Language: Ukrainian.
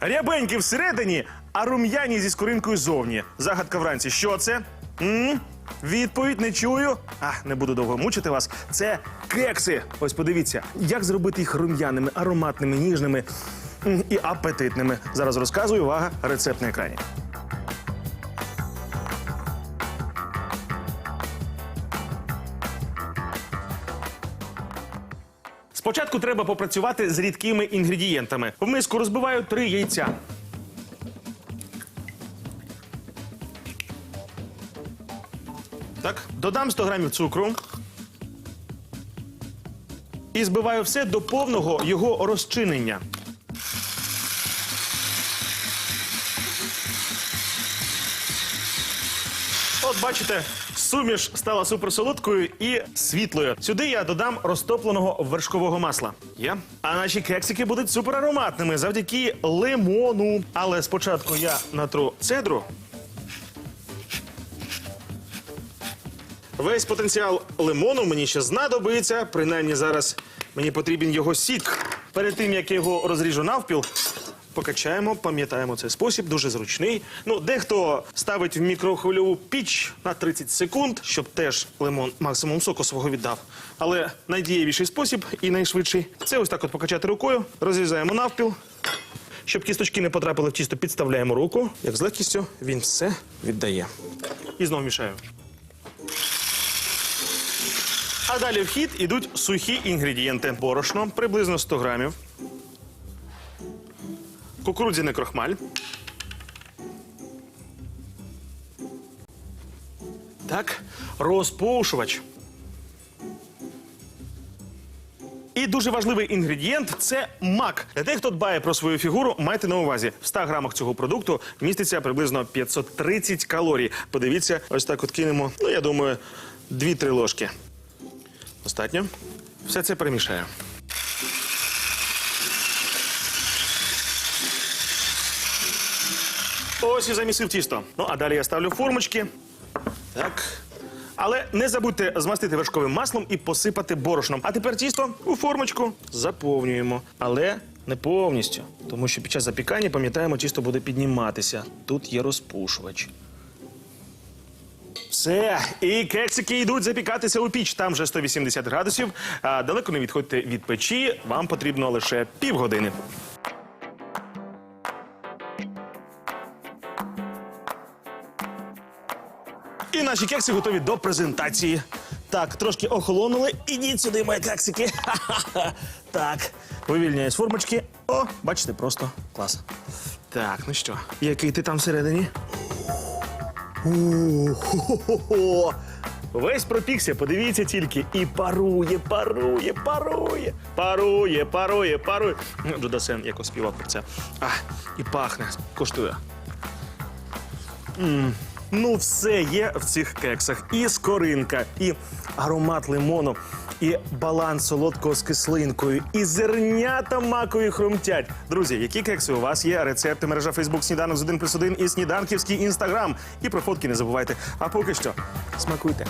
Рябенькі всередині, а рум'яні зі скоринкою зовні. Загадка вранці. Що це? м Відповідь не чую. А, не буду довго мучити вас. Це кекси. Ось подивіться, як зробити їх рум'яними, ароматними, ніжними і апетитними. Зараз розказую. Увага, рецепт на екрані. Спочатку треба попрацювати з рідкими інгредієнтами. В миску розбиваю три яйця. Так, додам 100 грамів цукру. І збиваю все до повного його розчинення. От бачите, суміш стала суперсолодкою і світлою. Сюди я додам розтопленого вершкового масла. Є. А наші кексики будуть суперароматними завдяки лимону. Але спочатку я натру цедру. Весь потенціал лимону мені ще знадобиться. Принаймні зараз мені потрібен його сік. Перед тим як я його розріжу навпіл, покачаємо, пам'ятаємо цей спосіб, дуже зручний. Ну, дехто ставить в мікрохвильову піч на 30 секунд, щоб теж лимон максимум соку свого віддав. Але найдієвіший спосіб і найшвидший це ось так от покачати рукою, розрізаємо навпіл. Щоб кісточки не потрапили в тісто, підставляємо руку. Як з легкістю він все віддає. І знову мішаю. А далі в хід ідуть сухі інгредієнти. Борошно приблизно 100 грамів. Кукурудзяний крохмаль. Так, розпушувач. І дуже важливий інгредієнт це мак. Для тих, хто дбає про свою фігуру, майте на увазі. В 100 грамах цього продукту міститься приблизно 530 калорій. Подивіться, ось так от кинемо, ну я думаю, 2-3 ложки. Достатньо. Все це перемішаю. Ось і замісив тісто. Ну, а далі я ставлю формочки. Так. Але не забудьте змастити вершковим маслом і посипати борошном. А тепер тісто у формочку заповнюємо. Але не повністю. Тому що під час запікання, пам'ятаємо, тісто буде підніматися. Тут є розпушувач. Все, і кексики йдуть запікатися у піч. Там вже 180 градусів. А далеко не відходьте від печі. Вам потрібно лише півгодини. І наші кекси готові до презентації. Так, трошки охолонули. Ідіть сюди, мої кексики. Ха-ха-ха. Так, вивільняю з формочки. О, бачите, просто клас. Так, ну що, який ти там всередині? О-хо-хо-хо. Весь пропікся, подивіться тільки. І парує, парує, парує, парує, парує, парує. Ну, Джудасен якось співав про це. І пахне, коштує. Ну, все є в цих кексах. І скоринка, і аромат лимону, і баланс солодкого з кислинкою, і зернята макові хрумтять. Друзі, які кекси у вас є? Рецепти мережа Фейсбук Сніданок з 1 плюс 1 і сніданківський інстаграм. І про фотки не забувайте. А поки що, смакуйте.